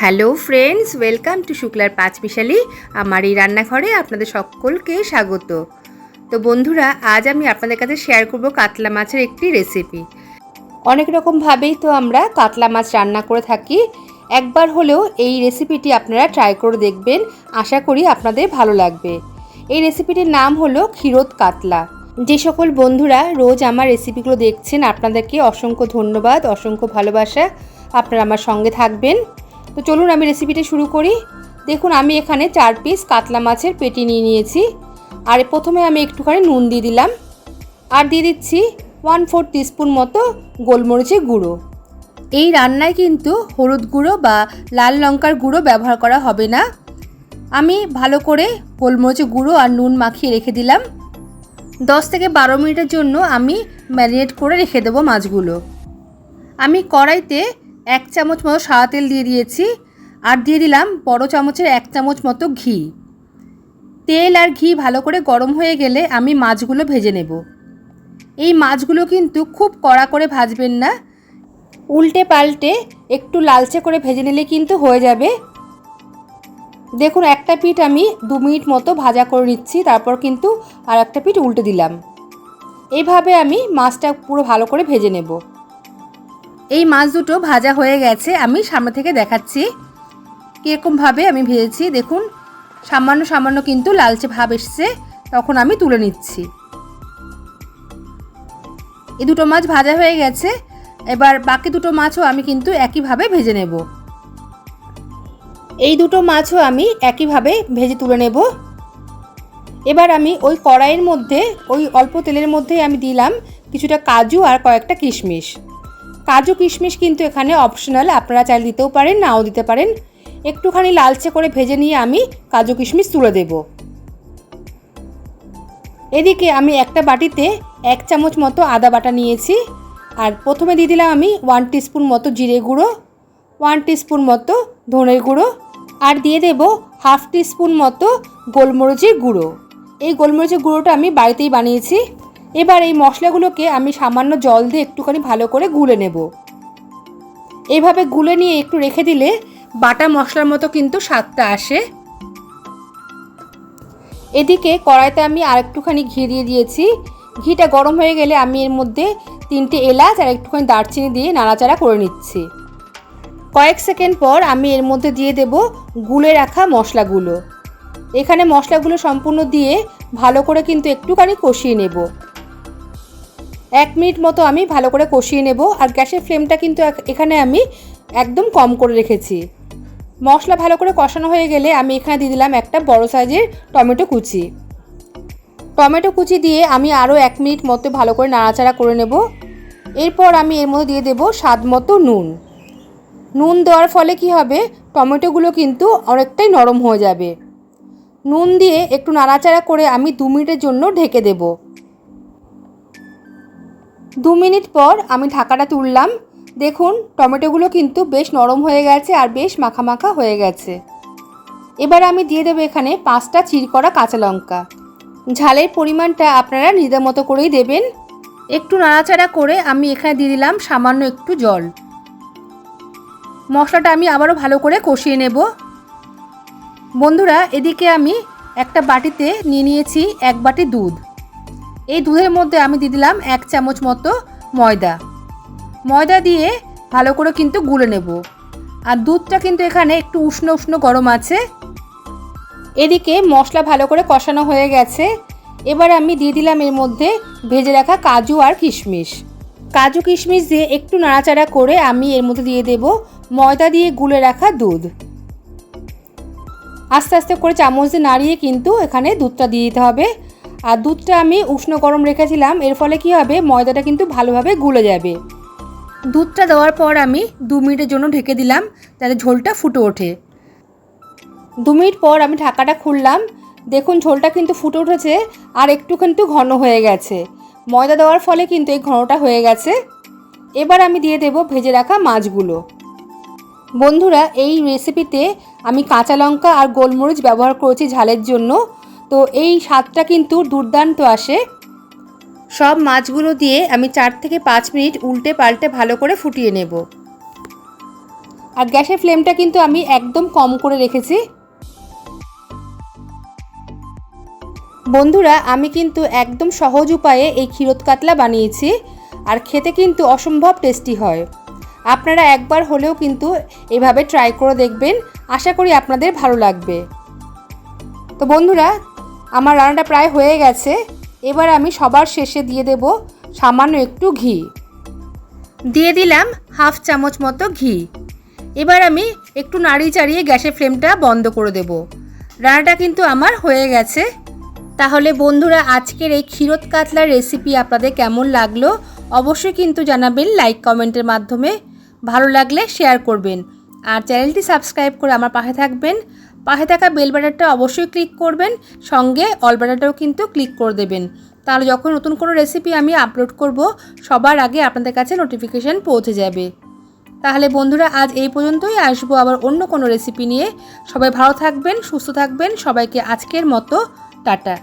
Hello friends, welcome to শুক্লার পাঁচ পাঁচমিশালি আমার এই রান্নাঘরে আপনাদের সকলকে স্বাগত। তো বন্ধুরা, আজ আমি আপনাদের কাছে শেয়ার করব কাতলা মাছের একটি রেসিপি অনেক রকমভাবেই তো আমরা কাতলা মাছ রান্না করে থাকি। একবার হলেও এই রেসিপিটি আপনারা ট্রাই করে দেখবেন, আশা করি আপনাদের ভালো লাগবে। এই রেসিপিটির নাম হলো ক্ষীরোদ কাতলা। যে সকল বন্ধুরা রোজ আমার রেসিপিগুলো দেখছেন, আপনাদেরকে অসংখ্য ধন্যবাদ, অসংখ্য ভালোবাসা। আপনারা আমার সঙ্গে থাকবেন। তো চলুন আমি রেসিপিটা শুরু করি। দেখুন, আমি এখানে চার পিস কাতলা মাছের পেটি নিয়ে নিয়েছি। আর প্রথমে আমি একটুখানি নুন দিয়ে দিলাম। আর দিয়ে দিচ্ছি ওয়ান ফোর টিস্পুন মতো গোলমরিচের গুঁড়ো। এই রান্নায় কিন্তু হলুদ গুঁড়ো বা লাল লঙ্কার গুঁড়ো ব্যবহার করা হবে না। আমি ভালো করে গোলমরিচের গুঁড়ো আর নুন মাখিয়ে রেখে দিলাম। দশ থেকে বারো মিনিটের জন্য আমি ম্যারিনেট করে রেখে দেবো মাছগুলো। আমি কড়াইতে এক চামচ মতো সাদা তেল দিয়ে দিয়েছি আর দিয়ে দিলাম বড় চামচের এক চামচ মতো ঘি। তেল আর ঘি ভালো করে গরম হয়ে গেলে আমি মাছগুলো ভেজে নেব। এই মাছগুলো কিন্তু খুব কড়া করে ভাজবেন না। উল্টে পাল্টে একটু লালচে করে ভেজে নিলে কিন্তু হয়ে যাবে। দেখুন, একটা পিঠ আমি দু মিনিট মতো ভাজা করে নিচ্ছি, তারপর কিন্তু আর একটা পিঠ উল্টে দিলাম। এইভাবে আমি মাছটা পুরো ভালো করে ভেজে নেব। এই মাছ দুটো ভাজা হয়ে গেছে, আমি সামনে থেকে দেখাচ্ছি। কীরকমভাবে আমি ভেজেছি, দেখুন, সামান্য সামান্য কিন্তু লালচে ভাব এসছে, তখন আমি তুলে নিচ্ছি। এই দুটো মাছ ভাজা হয়ে গেছে, এবার বাকি দুটো মাছও আমি কিন্তু একইভাবে ভেজে নেব। এই দুটো মাছও আমি একইভাবে ভেজে তুলে নেব। এবার আমি ওই কড়াইয়ের মধ্যে, ওই অল্প তেলের মধ্যেই আমি দিলাম কিছুটা কাজু আর কয়েকটা কিশমিশ। কাজু কিশমিশ কিন্তু এখানে অপশনাল আপনারা চাইলে দিতেও পারেন, নাও দিতে পারেন। একটুখানি লালচে করে ভেজে নিয়ে আমি কাজু কিশমিশ তুলে দেব। এদিকে আমি একটা বাটিতে এক চামচ মতো আদা বাটা নিয়েছি, আর প্রথমে দিয়ে দিলাম আমি ওয়ান টিস্পুন মতো জিরে গুঁড়ো ওয়ান টিস্পুন মতো ধনের গুঁড়ো, আর দিয়ে দেব হাফ টিস্পুন মতো গোলমরিচের গুঁড়ো। এই গোলমরিচের গুঁড়োটা আমি বাড়িতেই বানিয়েছি। এবার এই মশলাগুলোকে আমি সামান্য জল দিয়ে একটুখানি ভালো করে গুলে নেব। এভাবে গুলে নিয়ে একটু রেখে দিলে বাটা মশলার মতো কিন্তু স্বাদটা আসে। এদিকে কড়াইতে আমি আর একটুখানি ঘি দিয়ে দিয়েছি। ঘিটা গরম হয়ে গেলে আমি এর মধ্যে তিনটে এলাচ আর একটুখানি দারচিনি দিয়ে নাড়াচাড়া করে নিচ্ছি। কয়েক সেকেন্ড পর আমি এর মধ্যে দিয়ে দেব গুলে রাখা মশলাগুলো। এখানে মশলাগুলো সম্পূর্ণ দিয়ে ভালো করে কিন্তু একটুখানি কষিয়ে নেব। এক মিনিট মতো আমি ভালো করে কষিয়ে নেব আর গ্যাসের ফ্লেমটা কিন্তু এখানে আমি একদম কম করে রেখেছি। মশলা ভালো করে কষানো হয়ে গেলে আমি এখানে দিয়ে দিলাম একটা বড় সাইজের টমেটো কুচি। টমেটো কুচি দিয়ে আমি আরও এক মিনিট মতো ভালো করে নাড়াচাড়া করে নেব। এরপর আমি এর মধ্যে দিয়ে দেব স্বাদ মতো নুন। নুন দেওয়ার ফলে কি হবে? টমেটোগুলো কিন্তু অনেকটাই নরম হয়ে যাবে। নুন দিয়ে একটু নাড়াচাড়া করে আমি দু মিনিটের জন্য ঢেকে দেবো। দু মিনিট পর আমি ঢাকাটা তুললাম। দেখুন, টমেটোগুলো কিন্তু বেশ নরম হয়ে গেছে আর বেশ মাখা মাখা হয়ে গেছে। এবার আমি দিয়ে দেবো এখানে পাঁচটা চির করা কাঁচা লঙ্কা। ঝালের পরিমাণটা আপনারা নিজেদের মতো করেই দেবেন। একটু নাড়াচাড়া করে আমি এখানে দিয়ে দিলাম সামান্য একটু জল। মশলাটা আমি আবারও ভালো করে কষিয়ে নেব। বন্ধুরা, এদিকে আমি একটা বাটিতে নিয়ে নিয়েছি এক বাটি দুধ। এই দুধের মধ্যে আমি দিয়ে দিলাম এক চামচ মতো ময়দা। ময়দা দিয়ে ভালো করে কিন্তু গুলে নেব। আর দুধটা কিন্তু এখানে একটু উষ্ণ উষ্ণ গরম আছে। এদিকে মশলা ভালো করে কষানো হয়ে গেছে। এবার আমি দিয়ে দিলাম এর মধ্যে ভেজে রাখা কাজু আর কিশমিশ। কাজু কিশমিশ দিয়ে একটু নাড়াচাড়া করে আমি এর মধ্যে দিয়ে দেব ময়দা দিয়ে গুলে রাখা দুধ। আস্তে আস্তে করে চামচ দিয়ে নাড়িয়ে কিন্তু এখানে দুধটা দিয়ে দিতে হবে। আর দুধটা আমি উষ্ণ গরম রেখেছিলাম, এর ফলে কি হবে, ময়দাটা কিন্তু ভালোভাবে গুলে যাবে। দুধটা দেওয়ার পর আমি দু মিনিটের জন্য ঢেকে দিলাম, যাতে ঝোলটা ফুটে ওঠে। দু মিনিট পর আমি ঢাকাটা খুললাম। দেখুন, ঝোলটা কিন্তু ফুটে উঠেছে আর একটু কিন্তু ঘন হয়ে গেছে। ময়দা দেওয়ার ফলে কিন্তু এই ঘনটা হয়ে গেছে। এবার আমি দিয়ে দেব ভেজে রাখা মাছগুলো। বন্ধুরা, এই রেসিপিতে আমি কাঁচা লঙ্কা আর গোলমরিচ ব্যবহার করেছি ঝালের জন্য। তো এই স্বাদটা কিন্তু দুর্দান্ত আসে। সব মাছগুলো দিয়ে আমি চার থেকে পাঁচ মিনিট উল্টে পাল্টে ভালো করে ফুটিয়ে নেব। আর গ্যাসের ফ্লেমটা কিন্তু আমি একদম কম করে রেখেছি। বন্ধুরা, আমি কিন্তু একদম সহজ উপায়ে এই ক্ষীরত কাতলা বানিয়েছি আর খেতে কিন্তু অসম্ভব টেস্টি হয়। আপনারা একবার হলেও কিন্তু এভাবে ট্রাই করে দেখবেন। আশা করি আপনাদের ভালো লাগবে। তো বন্ধুরা আমার রান্নাটা প্রায় হয়ে গেছে। এবার আমি সবার শেষে দিয়ে দেব সামান্য একটু ঘি। দিয়ে দিলাম হাফ চামচ মতো ঘি। এবার আমি একটু নাড়িয়ে চাড়িয়ে গ্যাসের ফ্লেমটা বন্ধ করে দেব। রান্নাটা কিন্তু আমার হয়ে গেছে। তাহলে বন্ধুরা, আজকের এই ক্ষীরত কাতলার রেসিপি আপনাদের কেমন লাগল? অবশ্যই কিন্তু জানাবেন লাইক কমেন্টের মাধ্যমে। ভালো লাগলে শেয়ার করবেন। আর চ্যানেলটি সাবস্ক্রাইব করে আমার পাশে থাকবেন। পাশে থাকা বেল বাটারটা অবশ্যই ক্লিক করবেন, সঙ্গে অল বাটারটাও কিন্তু ক্লিক করে দেবেন। তাহলে যখন নতুন কোনো রেসিপি আমি আপলোড করব, সবার আগে আপনাদের কাছে নোটিফিকেশান পৌঁছে যাবে। তাহলে বন্ধুরা, আজ এই পর্যন্তই। আসব আবার অন্য কোনো রেসিপি নিয়ে। সবাই ভালো থাকবেন, সুস্থ থাকবেন। সবাইকে আজকের মতো, টাটা।